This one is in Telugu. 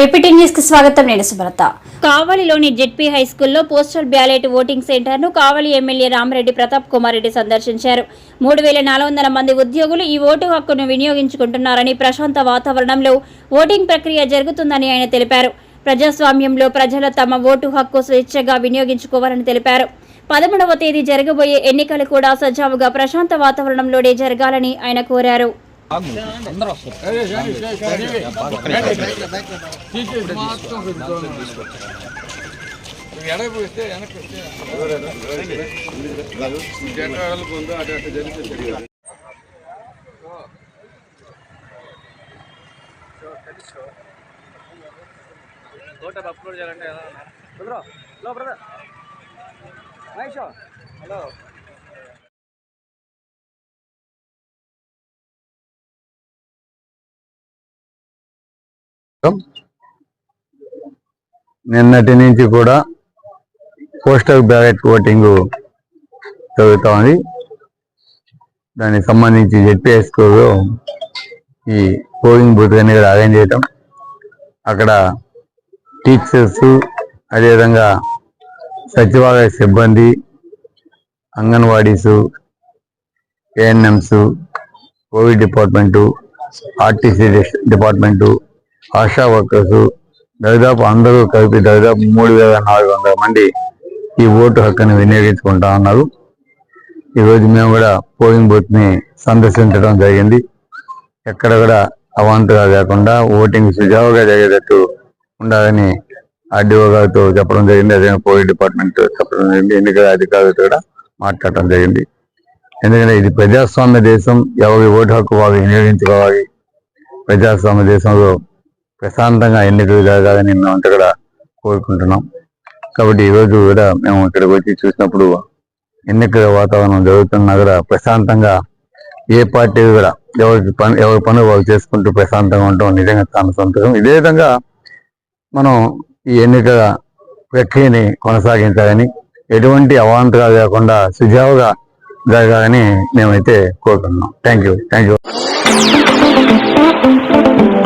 ఏపీటీ న్యూస్కి స్వాగతం. నేను సుబ్రత కావలిలోని జెడ్పీ హై స్కూల్లో పోస్టల్ బ్యాలెట్ ఓటింగ్ సెంటర్ను కావలి ఎమ్మెల్యే రామరెడ్డి ప్రతాప్ కుమార్ రెడ్డి సందర్శించారు. మూడు వేల నాలుగు వందల మంది ఉద్యోగులు ఈ ఓటు హక్కును వినియోగించుకుంటున్నారని ప్రశాంత వాతావరణంలో ఓటింగ్ ప్రక్రియ జరుగుతుందని ఆయన తెలిపారు. ప్రజాస్వామ్యంలో ప్రజలు తమ ఓటు హక్కు స్వేచ్ఛగా వినియోగించుకోవాలని తెలిపారు. పదమూడవ తేదీ జరగబోయే ఎన్నికలు కూడా సజావుగా ప్రశాంత వాతావరణంలోనే జరగాలని ఆయన కోరారు. ఎడబోస్తే వెనక్కి. జెండాలకు ఉందో అటు అటు జరిగితే ఫోటో అప్లోడ్ చేయాలంటే ఎలా brother hello brother Mahesh hello నిన్నటి నుంచి కూడా పోస్టల్ బ్యాలెట్ ఓటింగ్ జరుగుతూ ఉంది దానికి సంబంధించి జెడ్పీఐ స్కూల్లో ఈ పోలింగ్ బూత్ అనేది అరేంజ్ చేయటం. అక్కడ టీచర్స్ అదేవిధంగా సచివాలయ సిబ్బంది anganwadis ANMs COVID department RTC department ASHA workers దాదాపు అందరూ కలిపి దాదాపు మూడు వేల నాలుగు వందల మంది ఈ ఓటు హక్కుని వినియోగించుకుంటా ఉన్నారు. ఈరోజు మేము కూడా పోలింగ్ బూత్ని సందర్శించడం జరిగింది. ఎక్కడ కూడా అవాంతగా లేకుండా ఓటింగ్ సుజావుగా జరిగేటట్టు ఉండాలని ఆర్డీఓ గారితో చెప్పడం జరిగింది. అదే పోలీస్ డిపార్ట్మెంట్ చెప్పడం జరిగింది. ఎన్నికల అధికారులతో కూడా మాట్లాడటం జరిగింది. ఎందుకంటే ఇది ప్రజాస్వామ్య దేశం. ఎవరి ఓటు హక్కు వారు వినియోగించుకోవాలి ప్రజాస్వామ్య దేశంలో ప్రశాంతంగా ఎన్నికలు జరగాలని మేమంతా కూడా కోరుకుంటున్నాం. కాబట్టి ఈరోజు రోజు కూడా మేము ఇక్కడికి వచ్చి చూసినప్పుడు ఎన్నికల వాతావరణం జరుగుతున్నా కూడా ప్రశాంతంగా ఏ పార్టీ కూడా ఎవరికి పని ఎవరి పనులు వాళ్ళు చేసుకుంటూ ప్రశాంతంగా ఉండటం నిజంగా చాలా సంతోషం. ఇదే విధంగా మనం ఈ ఎన్నికల ప్రక్రియని కొనసాగించాలని ఎటువంటి అవాంతరాలు లేకుండా సుజావుగా జరగాలని మేమైతే కోరుకుంటున్నాం. Thank you thank you